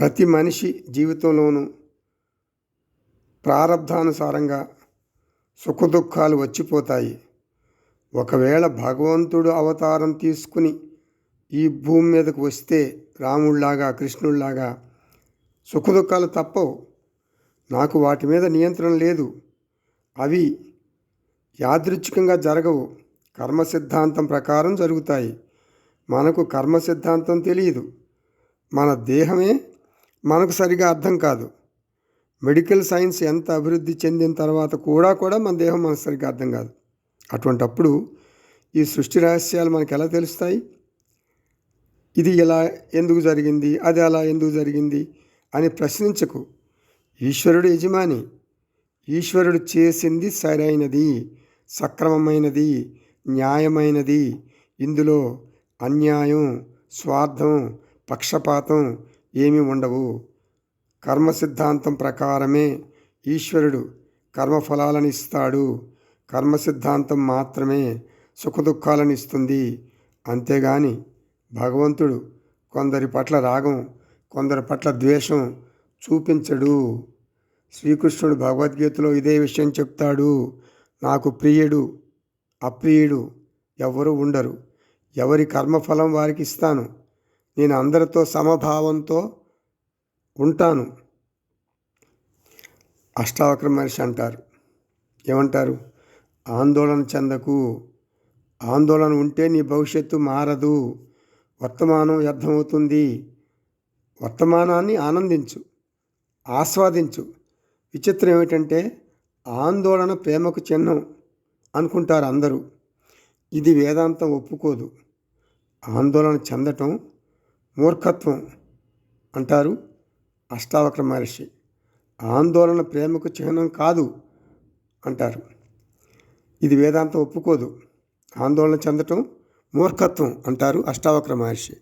ప్రతి మనిషి జీవితంలోనూ ప్రారంధానుసారంగా సుఖదుఖాలు వచ్చిపోతాయి. ఒకవేళ భగవంతుడు అవతారం తీసుకుని ఈ భూమి మీదకు వస్తే రాముళ్ళాగా కృష్ణుళ్ళాగా సుఖదుఖాలు తప్పవు. నాకు వాటి మీద నియంత్రణ లేదు. అవి యాదృచ్ఛికంగా జరగవు. కర్మ సిద్ధాంతం ప్రకారం జరుగుతాయి. మనకు కర్మ సిద్ధాంతం తెలియదు. మన దేహమే మనకు సరిగా అర్థం కాదు. మెడికల్ సైన్స్ ఎంత అభివృద్ధి చెందిన తర్వాత కూడా కూడా మన దేహం మనకు సరిగ్గా అర్థం కాదు. అటువంటప్పుడు ఈ సృష్టి రహస్యాలు మనకు ఎలా తెలుస్తాయి? ఇది ఇలా ఎందుకు జరిగింది? అది అలా ఎందుకు జరిగింది? అని ప్రశ్నించకు. ఈశ్వరుడు యజమాని. ఈశ్వరుడు చేసింది సరైనది సక్రమమైనది న్యాయమైనది. ఇందులో అన్యాయం స్వార్థం పక్షపాతం ఏమీ ఉండవు. కర్మ సిద్ధాంతం ప్రకారమే ఈశ్వరుడు కర్మఫలాలను ఇస్తాడు కర్మ సిద్ధాంతం మాత్రమే సుఖదుఖాలను ఇస్తుంది అంతేగాని భగవంతుడు కొందరి పట్ల రాగం కొందరి పట్ల ద్వేషం చూపించడు. శ్రీకృష్ణుడు భగవద్గీతలో ఇదే విషయం చెప్తాడు. నాకు ప్రియుడు అప్రియుడు ఎవరు ఉండరు. ఎవరి కర్మఫలం వారికి ఇస్తాను. నేను అందరితో సమభావంతో ఉంటాను. అష్టావక్ర మనిషి అంటారు. ఏమంటారు? ఆందోళన చెందకు. ఆందోళన ఉంటే నీ భవిష్యత్తు మారదు. వర్తమానం వ్యర్థమవుతుంది. వర్తమానాన్ని ఆనందించు. ఆస్వాదించు. విచిత్రం ఏమిటంటే ఆందోళన ప్రేమకు చిహ్నం అనుకుంటారు అందరూ. ఇది వేదాంతం ఒప్పుకోదు. ఆందోళన చెందటం మూర్ఖత్వం అంటారు అష్టావక్ర మహర్షి. ఆందోళన ప్రేమకు చిహ్నం కాదు అంటారు. ఇది వేదాంతం ఒప్పుకోదు. ఆందోళన చెందటం మూర్ఖత్వం అంటారు అష్టావక్ర మహర్షి.